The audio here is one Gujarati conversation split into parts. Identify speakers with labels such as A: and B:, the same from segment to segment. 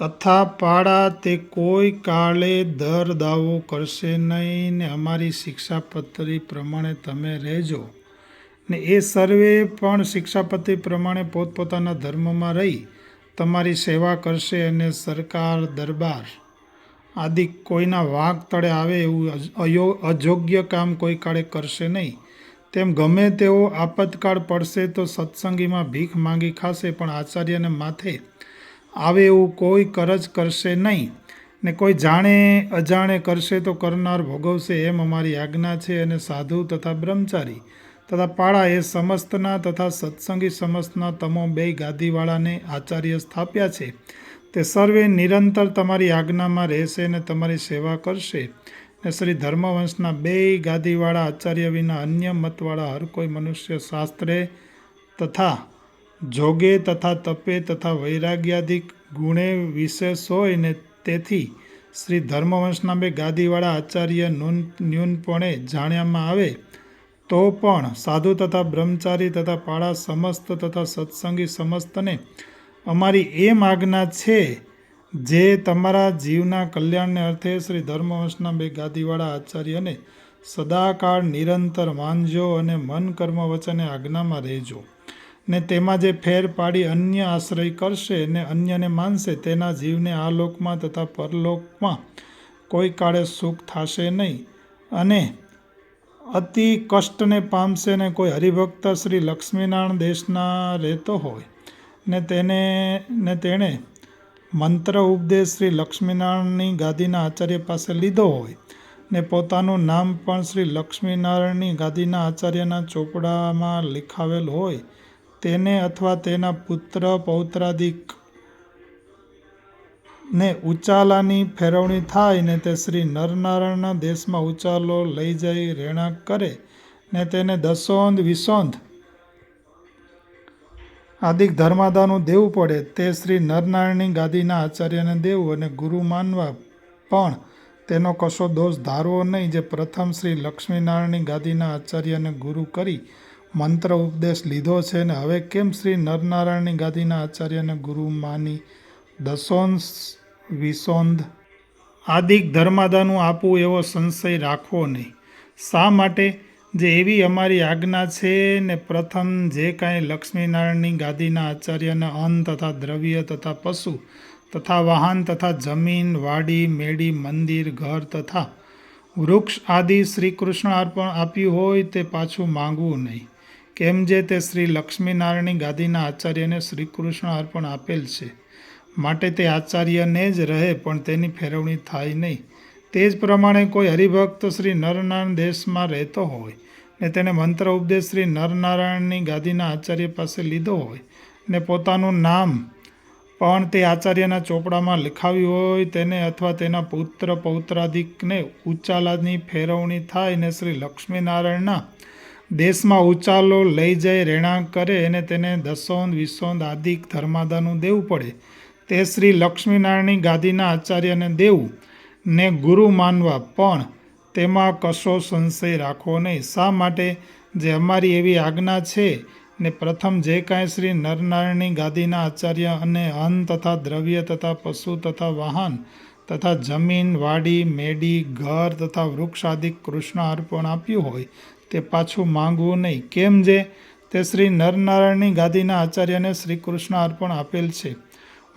A: તથા પાડા તે કોઈ કાળે દર દાવો કરશે નહીં ને અમારી શિક્ષાપત્રી પ્રમાણે તમે રહેજો. ને એ સર્વે પણ શિક્ષાપત્રી પ્રમાણે પોતપોતાના ધર્મમાં રહી, તમારી સેવા કરશે અને સરકાર દરબાર. આદિ કોઈના વાંક તળે આવે એવું અયો અયોગ્ય કામ કોઈ કાળે કરશે નહીં. તેમ ગમે તેઓ આપતકાળ પડશે તો સત્સંગીમાં ભીખ માંગી ખાશે પણ આચાર્યને માથે આવે એવું કોઈ કરજ કરશે નહીં. ને કોઈ જાણે અજાણે કરશે તો કરનાર ભોગવશે એમ અમારી આજ્ઞા છે અને સાધુ તથા બ્રહ્મચારી તથા પાળા એ સમસ્તના તથા સત્સંગી સમસ્તના તમો બે ગાદીવાળાને આચાર્ય સ્થાપ્યા છે. તે સર્વે નિરંતર તમારી આજ્ઞામાં રહેશે અને તમારી સેવા કરશે. ને શ્રી ધર્મવંશના બે ગાદીવાળા આચાર્ય વિના અન્ય મતવાળા હર કોઈ મનુષ્ય શાસ્ત્રે તથા જોગે તથા તપે તથા વૈરાગ્યાધિક ગુણે વિશેષ હોય ને તેથી શ્રી ધર્મવંશના બે ગાદીવાળા આચાર્ય ન્યૂન, ન્યૂનપણે જાણ્યામાં આવે, તો પણ સાધુ તથા બ્રહ્મચારી તથા પાળા સમસ્ત તથા સત્સંગી સમસ્તને અમારી એ માગના છે જે તમારા જીવના કલ્યાણને અર્થે શ્રી ધર્મવંશના બે ગાદીવાળા આચાર્યને સદાકાળ નિરંતર માનજો અને મન કર્મ વચને આજ્ઞામાં રહેજો. ને તેમાં જે ફેર પાડી અન્ય આશ્રય કરશે ને અન્યને માનશે, તેના જીવને આ લોકમાં તથા પરલોકમાં કોઈ કાળે સુખ થશે નહીં. અને અતિ કષ્ટને પામશે ને કોઈ હરિભક્ત શ્રી લક્ષ્મીનારાયણ દેશના રહેતો હોય ને તેને, ને તેણે મંત્ર ઉપદેશ શ્રી લક્ષ્મીનારાયણની ગાદીના આચાર્ય પાસે લીધો હોય ને પોતાનું નામ પણ શ્રી લક્ષ્મીનારાયણની ગાદીના આચાર્યના ચોપડામાં લખાવેલ હોય તેને અથવા તેના પુત્ર પૌત્રાદિક ને ઉચાલાની ફેરવણી થાય ને તે શ્રી નરનારાયણના દેશમાં ઉચાલો લઈ જઈ રહેણાંક કરે ને તેને દસોંધ વિસોંધ આદિક ધર્માદાનું દેવું પડે. તે શ્રી નરનારાયણની ગાદીના આચાર્યને દેવું અને ગુરુ માનવા પણ તેનો કશો દોષ ધારવો નહીં. જે પ્રથમ શ્રી લક્ષ્મીનારાયણની ગાદીના આચાર્યને ગુરુ કરી મંત્ર ઉપદેશ લીધો છે ને હવે કેમ શ્રી નરનારાયણની ગાદીના આચાર્યને ગુરુ માની દસોંશ વિસોંધ આદિક ધર્માદાનું આપવું એવો સંશય રાખવો નહીં. શા માટે? જે એવી અમારી આજ્ઞા છે ને પ્રથમ જે કાંઈ લક્ષ્મીનારાયણની ગાદીના આચાર્યને અન્ન તથા દ્રવ્ય તથા પશુ તથા વાહન તથા જમીન, વાડી મેડી મંદિર, ઘર તથા વૃક્ષ આદિ શ્રી કૃષ્ણ અર્પણ આપ્યું હોય તે પાછું માંગવું નહીં. કેમ જે તે શ્રી લક્ષ્મીનારાયણની ગાદીના આચાર્યને શ્રી કૃષ્ણ અર્પણ આપેલ છે. માટે તે આચાર્યને જ રહે, પણ તેની ફેરવણી થાય નહીં. તે જ પ્રમાણે કોઈ હરિભક્ત શ્રી નરનારાયણ દેશમાં રહેતો હોય ને તેને મંત્ર ઉપદેશ શ્રી નરનારાયણની ગાદીના આચાર્ય પાસે લીધો હોય ને પોતાનું નામ પણ તે આચાર્યના ચોપડામાં લખાવ્યું હોય તેને અથવા તેના પુત્ર પૌત્રાધિકને ઉચ્ચાલાની ફેરવણી થાય ને શ્રી લક્ષ્મીનારાયણના દેશમાં ઉચાલો લઈ જઈ રહેણાંક કરે અને તેને દસોંદ, વિસોંદ આદિક ધર્માદાનું દેવું પડે. તે શ્રી લક્ષ્મીનારાયણની ગાદીના આચાર્યને દેવું ને ગુરુ માનવા, પણ તેમાં કશો સંશય રાખવો નહીં. શા માટે? જે અમારી એવી આજ્ઞા છે ને પ્રથમ જે કાંઈ શ્રી નરનારાયણની ગાદીના આચાર્ય અને અન્ન તથા દ્રવ્ય તથા પશુ તથા વાહન તથા જમીન, વાડી, મેડી, ઘર તથા વૃક્ષ આદિ કૃષ્ણ અર્પણ આપ્યું હોય તે પાછું માંગવું નહીં. કેમ જે? તે શ્રી નરનારાયણની ગાદીના આચાર્યને શ્રી કૃષ્ણ અર્પણ આપેલ છે.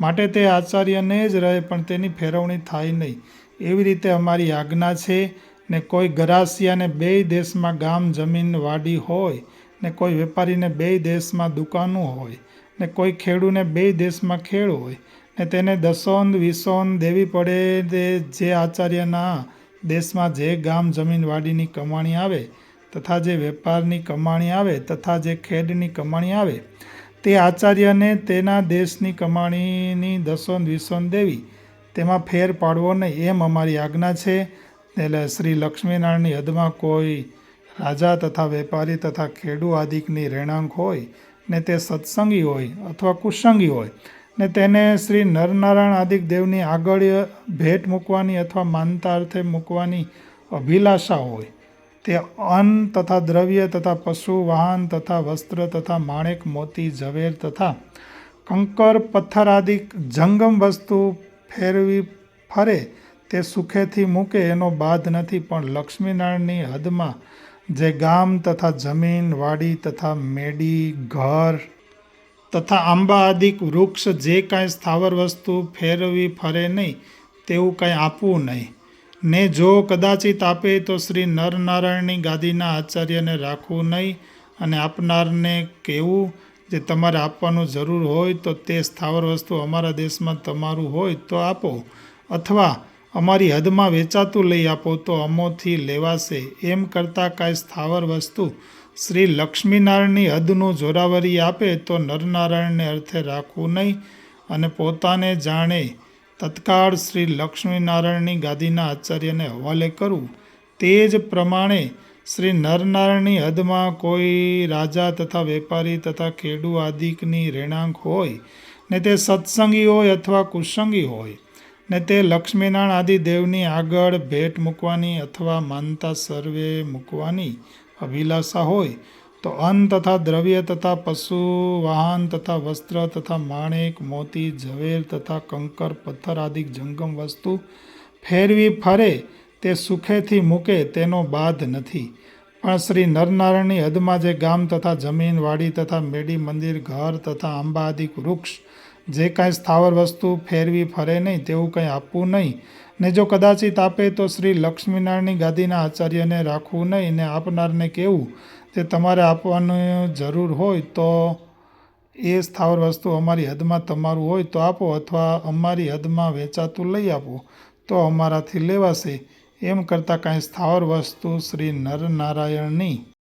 A: માટે તે આચાર્યને જ રહે, પણ તેની ફેરવણી થાય નહીં. એવી રીતે અમારી આજ્ઞા છે ને કોઈ ગરાસિયાને બે દેશમાં ગામ, જમીન, વાડી હોય, ને કોઈ વેપારીને બે દેશમાં દુકાનો હોય, ને કોઈ ખેડૂને બે દેશમાં ખેડ હોય, ને તેને દસોન વિસોન દેવી પડે તે જે આચાર્યના દેશમાં જે ગામ, જમીન, વાડીની કમાણી આવે તથા જે વેપારની કમાણી આવે તથા જે ખેડની કમાણી આવે, તે આચાર્યને તેના દેશની કમાણીની દસોન, વિસોન દેવી. તેમાં ફેર પાડવો નહીં, એમ અમારી આજ્ઞા છે. એટલે શ્રી લક્ષ્મીનારાયણની હદમાં કોઈ રાજા તથા વેપારી તથા ખેડૂ આદિકની રહેણાંક હોય, ને તે સત્સંગી હોય અથવા કુસંગી હોય, ને તેને શ્રી નરનારાયણ આદિક દેવની આગળ ભેટ મૂકવાની અથવા માનતા અર્થે મૂકવાની અભિલાષા હોય. તે અન્ન તથા દ્રવ્ય તથા પશુ વાહન તથા વસ્ત્ર તથા માણેક, મોતી, ઝવેર તથા કંકર, પથ્થર આદિ જંગમ વસ્તુ ફેરવી ફરે તે સુખેથી મૂકે એનો બાદ નથી. પણ લક્ષ્મીનારાયણની હદમાં જે ગામ તથા જમીન, વાડી તથા મેડી, ઘર તથા આંબા આદિક વૃક્ષ જે કાંઈ સ્થાવર વસ્તુ ફેરવી ફરે નહીં, તેવું કાંઈ આપવું નહીં. ને જો કદાચિત આપે તો શ્રી નરનારાયણની ગાદીના આચાર્યને રાખવું નહીં અને આપનારને કહેવું જે તમારે આપવાનું જરૂર હોય તો તે સ્થાવર વસ્તુ અમારા દેશમાં તમારું હોય તો આપો. અથવા અમારી હદમાં વેચાતું લઈ આપો તો અમોથી લેવાશે. એમ કરતાં કાંઈ સ્થાવર વસ્તુ શ્રી લક્ષ્મીનારાયણની હદનું જોરાવરી આપે તો નરનારાયણને અર્થે રાખવું નહીં અને પોતાને જાણે તત્કાળ શ્રી લક્ષ્મીનારાયણની ગાદીના આચાર્યને હવાલે કરવું તે જ પ્રમાણે શ્રી નરનારાયણની હદમાં કોઈ રાજા તથા વેપારી તથા ખેડૂ આદિકની રહેણાંક હોય, ને તે સત્સંગી હોય અથવા કુસંગી હોય, ને તે લક્ષ્મીનારાયણ આદિ દેવની આગળ ભેટ મૂકવાની અથવા માનતા સર્વે મૂકવાની અભિલાષા હોય તો અન્ન તથા દ્રવ્ય તથા પશુ, વાહન તથા વસ્ત્ર તથા માણેક, મોતી, ઝવેર તથા કંકર, પથ્થર આદિ જંગમ વસ્તુ ફેરવી ફરે તે સુખેથી મૂકે તેનો બાદ નથી. પણ શ્રી નરનારાયણની હદમાં જે ગામ તથા જમીન, વાડી તથા મેડી મંદિર, ઘર તથા આંબા આદિક વૃક્ષ જે કાંઈ સ્થાવર વસ્તુ ફેરવી ફરે નહીં તેવું કંઈ આપવું નહીં. ને જો કદાચિત આપે તો શ્રી લક્ષ્મીનારાયણની ગાદીના આચાર્યને રાખવું નહીં ને આપનારને કહેવું. તે તમારે આપવાની જરૂર હોય તો એ સ્થાવર વસ્તુ અમારી હદમાં તમારું હોય તો આપો અથવા અમારી હદમાં વેચાતું લઈ આપો. તો અમારાથી લેવાશે. એમ કરતાં કાંઈ સ્થાવર વસ્તુ શ્રી નરનારાયણની